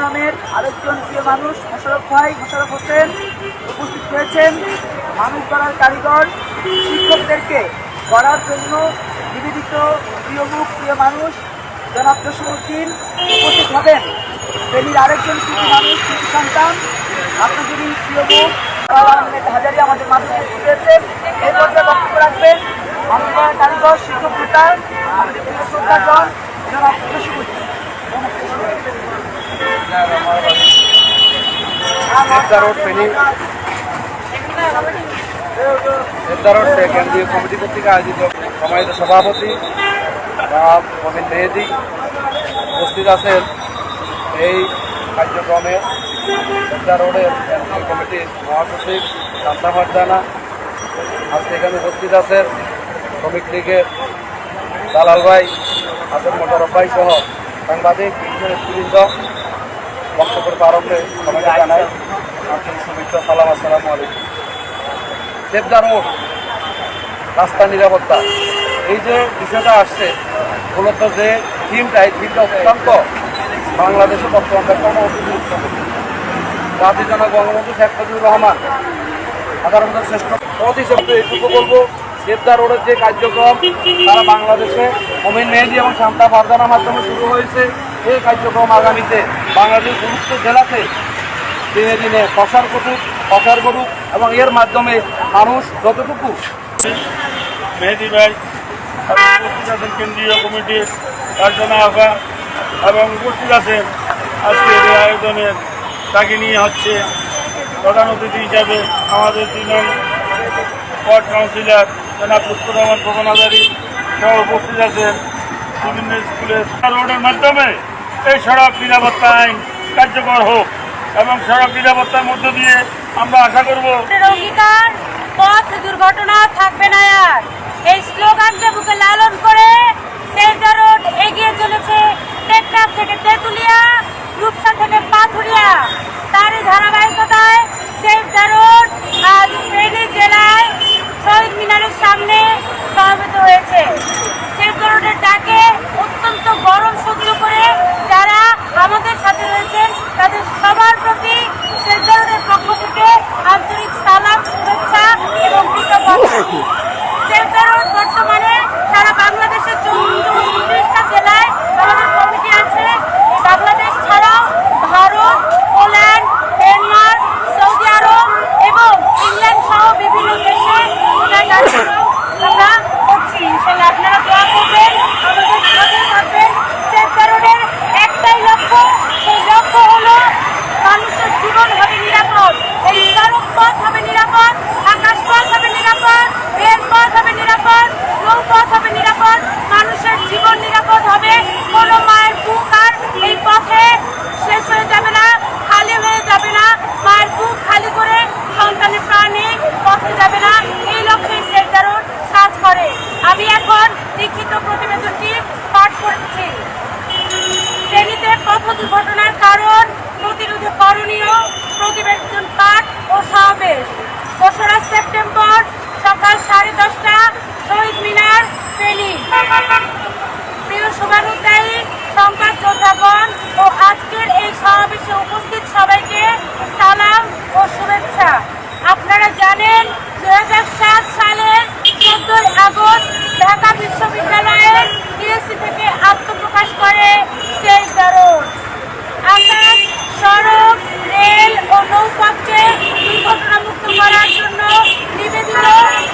সংগ্রামের আরেকজন প্রিয় মানুষ মোশারফ ভাই মোশারফ হোসেন উপস্থিত হয়েছেন। মানুষ গড়ার কারিগর, শিক্ষকদেরকে গড়ার জন্য নিবেদিত প্রিয় মুখ প্রিয় মানুষ, জনাব জসিমুদ্দিন উপস্থিত হবেন। ফেনীর আরেকজন কৃষি মানুষ, কৃষি সন্তান এই প্রিয় মুখ হাজারি আমাদের উপস্থিত হয়েছেন। এই পর্যায়ে বক্তব্য রাখবেন। মানুষ গড়ার কারিগর, শিক্ষক নেতা, আমাদের প্রিয় শ্রদ্ধাজন, জনাব জসিমুদ্দিন রোড ফেনী দেবদা রোড কেন্দ্রীয় কমিটি কর্তৃক আয়োজিত সম্মানিত সভাপতি জনাব মমিন মেহেদি উপস্থিত আছেন। এই কার্যক্রমে দেবদা রোডের কেন্দ্রীয় কমিটির মহাসচিব শান্তা ফারজানা আজকে এখানে উপস্থিত আছেন শ্রমিক লীগের দালাল ভাই হাসান মোটারফ সহ সাংবাদিক নেতৃবৃন্দ বক্তব্যের প্রারম্ভে সবাইকে জানাই, আন্তরিক শুভেচ্ছা, সালাম, আসসালামু আলাইকুম। দেবদার রোড রাস্তা নিরাপত্তা। এই যে বিষয়টা আসছে, মূলত যে থিমটা, এই থিমটা অত্যন্ত বাংলাদেশে বর্তমান গুরুত্বপূর্ণ জাতির জনক বঙ্গবন্ধু শেখ মুজিবুর রহমান সাধারণত শ্রেষ্ঠ পথ হিসেবে এইটুকু বলব দেবদা রোডের যে কার্যক্রম তারা বাংলাদেশে অমিন মেহেদি এবং শান্তা ফারদানার মাধ্যমে শুরু হয়েছে। এই কার্যক্রম আগামীতে বাংলাদেশ সমস্ত জেলাতে দিনে দিনে প্রসার করুক প্রসার করুক এবং এর মাধ্যমে মানুষ যতটুকু মেহেদি ভাই কেন্দ্রীয় কমিটির কার্যনা আফা এবং উপস্থিত আছেন আজকে এই আয়োজনের তাকে নিয়ে হচ্ছে প্রধান অতিথি হিসাবে আমাদের তিনজন ওয়ার্ড কাউন্সিলর জনাব লুৎফুর রহমান আজারি সহ উপস্থিত আছেন বিভিন্ন স্কুলের রোডের মাধ্যমে। এই সড়ক নিরাপত্তা আইন কার্যকর হোক এবং সড়ক নিরাপত্তার মধ্য দিয়ে আমরা আশা করব অঙ্গীকার পথ দুর্ঘটনা থাকবে না আর। এই স্লোগানকে বুকে লালন করে সেলদা রোড এগিয়ে চলেছে টেকনাফ থেকে তেঁতুলিয়া, রূপসা থেকে পাথুরিয়া। তারই ধারাবাহিকতায় সেলদা রোড আজ ফেনী জেলায় শহীদ মিনারের সামনে সমবেত হয়েছে। সেলদা রোডের ডাকে অত্যন্ত গরম সহ্য করে যারা আমাদের সাথে রয়েছেন তাদের সবার প্রতি সেলদারোডের পক্ষ থেকে আন্তরিক সালাম শুভেচ্ছা এবং কৃতজ্ঞতা সেলদারোড বর্তমানে সারা বাংলাদেশের চৌত্রিশটা জেলায় আমাদের কমিটি আছে বাংলাদেশ ছাড়াও Bharat Poland Denmark Saudi Arab এবং ইংল্যান্ড সহ বিভিন্ন দেশে ওনার কার্যক্রম আমরা করছি ইনশাল্লাহ আপনারা দোয়া করবেন আমাদের সাথে থাকবেন সেলদারোডের একটাই লক্ষ্য সেই লক্ষ্য হলো মানুষের জীবন হবে নিরাপদ এই সড়ক পথ হবে নিরাপদ আকাশ পথ হবে নিরাপদ রেল পথ হবে নিরাপদ নৌপথ হবে নিরাপদ মানুষের জীবন নিরাপদ হবে কোনো মায়ের বুক আর এই পথে শেষ হয়ে যাবে না খালি হয়ে যাবে না মায়ের বুক খালি করে সন্তানের প্রাণে পথে যাবে না এই লক্ষ্যে সেন্টারোড কাজ করে আমি এখন লিখিত প্রতিবেদনটি পাঠ করছি ট্রেনিতে পথ দুর্ঘটনার কারণ প্রতিরোধে করণীয় প্রতিবেদন পাঠ ও সমাবেশ দোসরা সেপ্টেম্বর সকাল সাড়ে দশটা শহীদ মিনার ফেনী প্রিয় শুভানুদ্দায়ী সংবাদ যোদ্ধাগণ ও আজকের এই সমাবেশে উপস্থিত সবাইকে সালাম ও শুভেচ্ছা আপনারা জানেন দু সালের চোদ্দই আগস্ট ঢাকা বিশ্ববিদ্যালয়ের টিএসসি থেকে আত্মপ্রকাশ করে রোড আকাশ, সড়ক, রেল ও নৌপথকে দুর্ঘটনামুক্ত করার জন্য নিবেদিত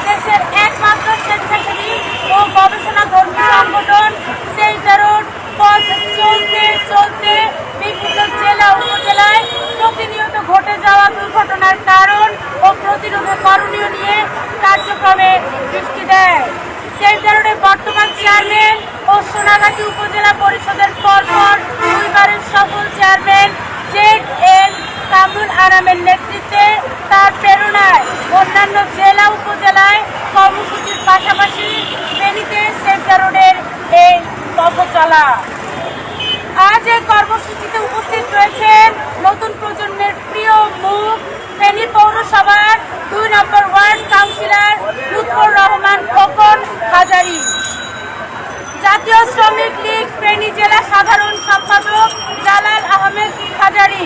দেশের একমাত্র স্বেচ্ছাসেবী ও গবেষণা ধর্মী সংগঠন সেই রোড পথ চলতে চলতে বিভিন্ন জেলা উপজেলায় প্রতিনিয়ত ঘটে যাওয়া দুর্ঘটনার কারণ ও প্রতিরোধে করণীয় নিয়ে কার্যক্রমে দৃষ্টি দেয়। সেই কারণে বর্তমান চেয়ারম্যান ও সোনাগাজী উপজেলা পরিষদের পরপর দুইবারের সফল চেয়ারম্যান জেড এন কামরুল আরামের নেতৃত্বে তার প্রেরণায় অন্যান্য জেলা উপজেলায় কর্মসূচির পাশাপাশি ফেনীতে সেন্টার রোডের এই পথ চলা আজ এই কর্মসূচিতে উপস্থিত রয়েছেন নতুন প্রজন্মের প্রিয় মুখ ফেনী পৌরসভার দুই number ward councillor Lutfar Rahman Khokon Hazari. জাতীয় শ্রমিক লীগ ফেনী জেলা সাধারণ সম্পাদক জালাল আহমেদ হাজারি।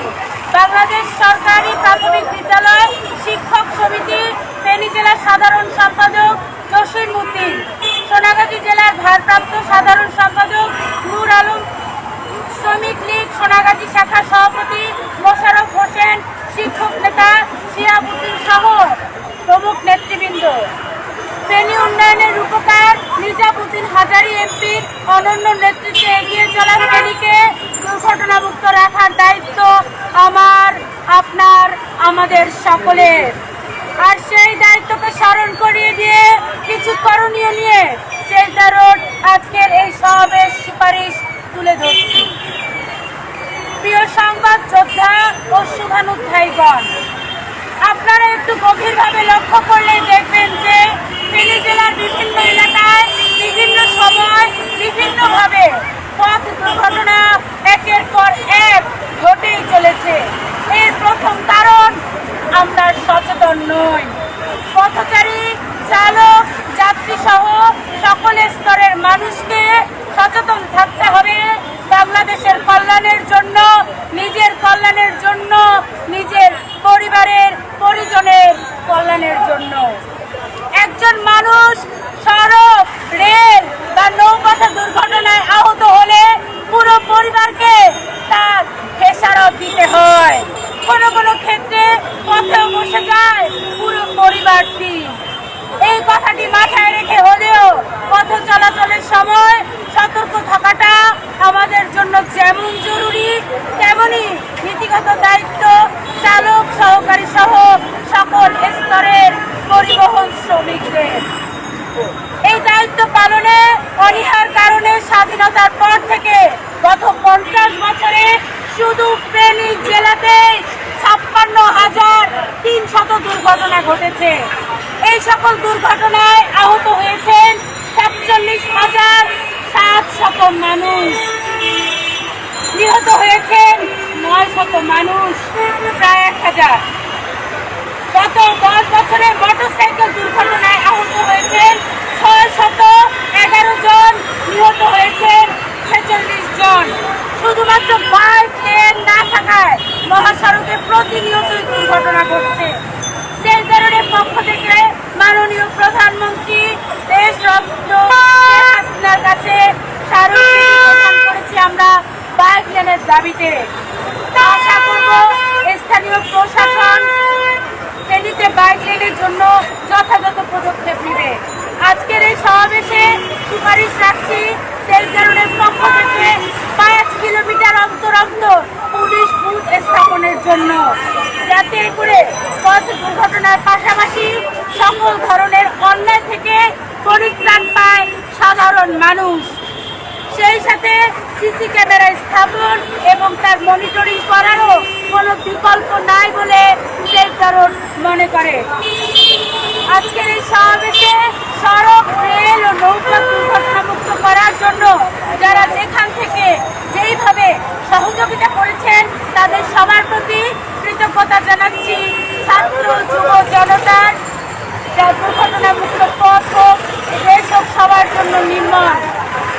বাংলাদেশ সরকারি প্রাথমিক বিদ্যালয় শিক্ষক সমিতি ফেনী জেলা সাধারণ সম্পাদক জসির উদ্দিন সোনাগাজী জেলার ভারপ্রাপ্ত সাধারণ সম্পাদক নূর আলম শ্রমিক লীগ সোনাগাজী শাখা সভাপতি মোশারফ হোসেন শিক্ষক নেতা শিয়াবুদ্দিন সহ প্রমুখ নেতৃবৃন্দ ফেনী উন্নয়নের রূপকার নিজামুদ্দিন হাজারি এমপির অনন্য নেতৃত্বে এগিয়ে চলা ফেনীকে দুর্ঘটনামুক্ত রাখার দায়িত্ব আমার, আপনার, আমাদের সকলের। আর সেই দায়িত্বকে স্মরণ করিয়ে দিয়ে কিছু করণীয় নিয়ে সেলদা রোড আজকের এই সমাবেশ সুপারিশ তুলে ধরছি। প্রিয় সংবাদ যোদ্ধা ও শুভানুধ্যায়ীগণ, আপনারা একটু গভীরভাবে লক্ষ্য করলে দেখবেন যে ফেনী জেলার বিভিন্ন এলাকায় বিভিন্ন সময় বিভিন্নভাবে পথ দুর্ঘটনা একের পর এক ঘটেই চলেছে এর প্রথম কারণ আমরা সচেতন নই পথচারী চালক যাত্রী সহ সকল স্তরের মানুষকে সচেতন থাকতে হবে বাংলাদেশের কল্যাণের জন্য নিজের কল্যাণের জন্য নিজের পরিবারের পরিজনের কল্যাণের জন্য একজন মানুষ সড়ক রেল বা নৌপথে দুর্ঘটনায় আহত হলে পুরো পরিবারকে তার খেসারত দিতে হয় কোনো কোনো ক্ষেত্রে পথেও বসে যায় পুরো পরিবারটি এই কথাটি মাথায় রেখে হলেও পথ চলাচলের সময় সতর্ক থাকাটা আমাদের জন্য যেমন জরুরি তেমনি নীতিগত দায়িত্ব চালক সহকারী সহ সকল স্তরের পরিবহন শ্রমিকদের এই দায়িত্ব পালনে অনীহার কারণে স্বাধীনতার পর থেকে গত পঞ্চাশ বছরে শুধু ফেনী জেলাতে ছাপ্পান্ন হাজার তিনশত দুর্ঘটনা ঘটেছে। এই সকল দুর্ঘটনায় আহত হয়েছেন সাতচল্লিশ হাজার সাত শত মানুষ। নিহত হয়েছেন নয় শত মানুষ, প্রায় এক হাজার। গত দশ বছরে মোটরসাইকেল দুর্ঘটনায় আহত হয়েছেন ছয় শত এগারো জন, নিহত হয়েছেন ছেচল্লিশ জন। শুধুমাত্র না থাকায় মহাসড়কে প্রতিনিয়ত দুর্ঘটনা ঘটছে। সেলদারের পক্ষ থেকে মাননীয় প্রধানমন্ত্রী দেশরত্ন শেখ হাসিনার কাছে করেছি আমরা বাইক লেনের দাবিতে। আশা করব স্থানীয় প্রশাসন ফেনীতে বাইক লেনের জন্য যথাযথ পদক্ষেপ নেবে। আজকের এই সমাবেশে সুপারিশ রাখছি সেলজারনের পক্ষ থেকে পাঁচ কিলোমিটার অন্তর অন্তর স্থাপনের জন্য। যাতে করে পথ দুর্ঘটনার পাশাপাশি সকল ধরনের অন্যায় থেকে পরিত্রাণ পায় সাধারণ মানুষ। সেই সাথে সিসি ক্যামেরা স্থাপন এবং তার মনিটরিং করারও কোনো বিকল্প নাই বলে সেই কারণ মনে করে। আজকের এই সমাবেশে সড়ক, রেল ও নৌকা দুর্ঘটনামুক্ত করার জন্য যারা যেখান থেকে যেইভাবে সহযোগিতা করেছেন, তাদের সবার প্রতি কৃতজ্ঞতা জানাচ্ছি। ছাত্র, যুব জনতার যা দুর্ঘটনামুক্ত পথ হোক, দেশ হোক, সবার জন্য নির্মাণ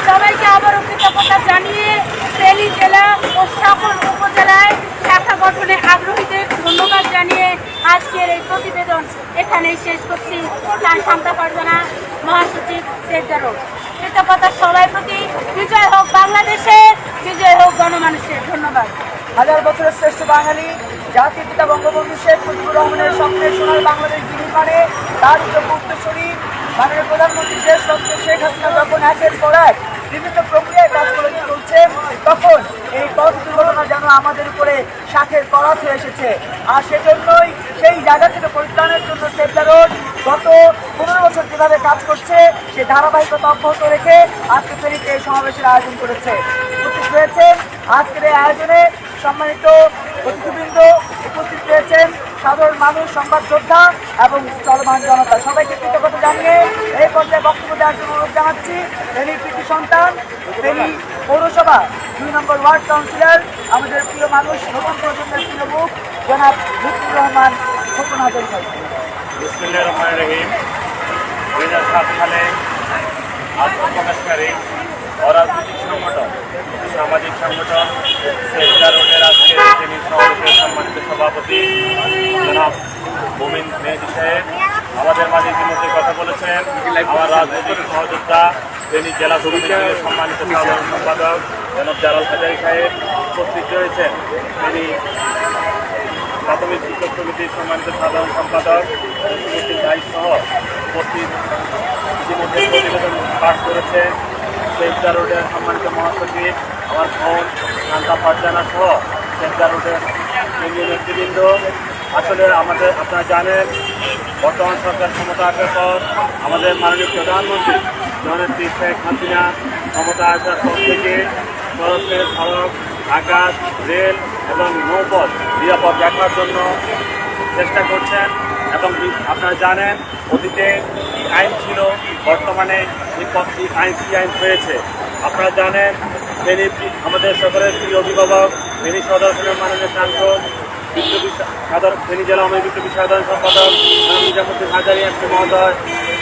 সবাইকে আবারও কৃতজ্ঞতা জানিয়ে ফেনী জেলা ও সকল উপজেলায় শাখা গঠনে আগ্রহীদের ধন্যবাদ জানিয়ে আজকের এই প্রতিবেদন এখানেই শেষ করছি। শান্তা ফারজানা মহাসচিব সেজারো কৃতজ্ঞতা সবাই প্রতি। বিজয় হোক বাংলাদেশের বিজয় হোক গণমানুষের। ধন্যবাদ। হাজার বছরের শ্রেষ্ঠ বাঙালি, জাতির পিতা বঙ্গবন্ধু শেখ মুজিবুর রহমানের স্বপ্নের সোনার বাংলাদেশ বিনির্মাণে তার যোগ্য উত্তরসূরি মাননীয় প্রধানমন্ত্রী দেশ রত্ন শেখ হাসিনা যখন একের পর এক বিভিন্ন প্রক্রিয়ায় কাজ করে চলছে তখন এই পথ দুর্ঘটনা যেন আমাদের উপরে শাখের করাত হয়ে এসেছে। আর সেজন্যই সেই জায়গা থেকে পরিত্রাণের জন্য সেফলা রোড গত পনেরো বছর যেভাবে কাজ করছে, সে ধারাবাহিকতা অব্যাহত রেখে আজকে ফেরিতে এই সমাবেশের আয়োজন করেছে। উপস্থিত হয়েছেন আজকের এই আয়োজনে সম্মানিত অতিথিবৃন্দ, উপস্থিত রয়েছেন সাধারণ মানুষ, সংবাদ যোদ্ধা এবং চলমান জনতা। সবাইকে কৃতজ্ঞতা জানিয়ে এই পর্যায়ে বক্তব্য দেওয়ার জন্য অনুরোধ জানাচ্ছি। ফেনী কৃতি সন্তান, ফেনী পৌরসভা, দুই নম্বর ওয়ার্ড কাউন্সিলর, আমাদের প্রিয় মানুষ, নতুন প্রজন্মের প্রিয় মুখ, জনাব লুৎফুর রহমান খোকন হাজার সাত সালে আত্মপ্রকাশকারী অরাজনৈতিক সংগঠন, সামাজিক সংগঠন সেন্টার রোডের আজকে তিনি সভাপতি, সম্মানিত সভাপতি, জনাব সাহেব। আমাদের মাঝে ইতিমধ্যে কথা বলেছেন, আমার রাজনৈতিক সহযোদ্ধা তিনি জেলা কমিটির সম্মানিত সাধারণ সম্পাদক জনাব জালাল হাজারি সাহেব উপস্থিত রয়েছেন। তিনি প্রাথমিক শিক্ষক সমিতির সম্মানিত সাধারণ সম্পাদক সমিতির ভাই সহ উপস্থিত। ইতিমধ্যে প্রতিবেদন পাঠ করেছেন। সেফদার রোডের সম্মানিত মহাসচিব আমার বোন শান্তা ফারজানা সহ সেফদার রোডের কেন্দ্রীয় নেতৃবৃন্দ। আসলে আমাদের আপনারা জানেন, বর্তমান সরকার ক্ষমতা আসার পর আমাদের মাননীয় প্রধানমন্ত্রী জননেত্রী শেখ হাসিনা, ক্ষমতা আসার পর থেকে সড়কের সড়ক, আকাশ, রেল এবং নৌপথ নিরাপদ রাখার জন্য চেষ্টা করছেন এবং আপনারা জানেন, অতীতে কি আইন ছিল, বর্তমানে পথ- আইন কি আইন হয়েছে। আপনারা জানেন, ফেনী আমাদের সকলের প্রিয় অভিভাবক, ফেনী সদর্শনের মাননীয় সাংসদ সা- সাধারণ ফেনী জেলা আওয়ামী লীগ সাধারণ সম্পাদক নিজামুদ্দিন হাজারি এমপি মহোদয়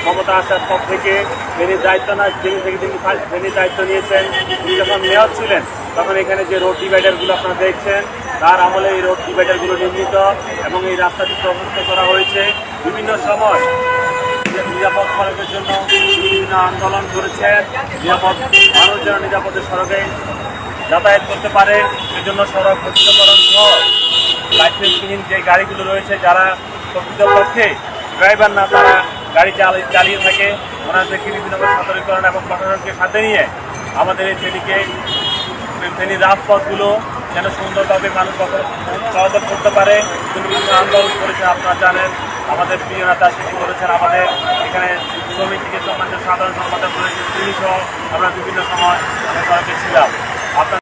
ক্ষমতা আসার পর থেকে ফেনীর দায়িত্ব না যিনি থেকে তিনি ফেনীর দায়িত্ব নিয়েছেন, তিনি যখন মেয়র ছিলেন, তখন এখানে যে রোড ডিভাইডারগুলো আপনারা দেখছেন, তার আমলে এই রোড ডিভাইডারগুলো নির্মিত এবং এই রাস্তাটি প্রশস্ত করা হয়েছে। বিভিন্ন সময় নিরাপদ সড়কের জন্য বিভিন্ন আন্দোলন করেছেন। নিরাপদ মানুষ যেন নিরাপদে সড়কে যাতায়াত করতে পারে, সেজন্য সড়ক প্রকৃতকরণ সহ লাইসেন্সবিহীন যে গাড়িগুলো রয়েছে, যারা প্রকৃতপক্ষে ড্রাইভার না, তারা গাড়ি চালিয়ে চালিয়ে থাকে। ওনাদেরকে বিভিন্নভাবে সতর্কীকরণ এবং প্রশাসনকে সাথে নিয়ে আমাদের এই ফেরিকে ফেনীর রাজপথগুলো যেন সুন্দরভাবে মানুষ চলাচল করতে পারে। বিভিন্ন আন্দোলন করেছেন, আপনারা জানেন। আমাদের প্রিয় নেতা সেটি করেছেন। আমাদের এখানে শ্রমিক সম্মানিত সাধারণ সম্পাদক রয়েছে তিনি সহ আমরা বিভিন্ন সময় অনেক ছিলাম। আপনার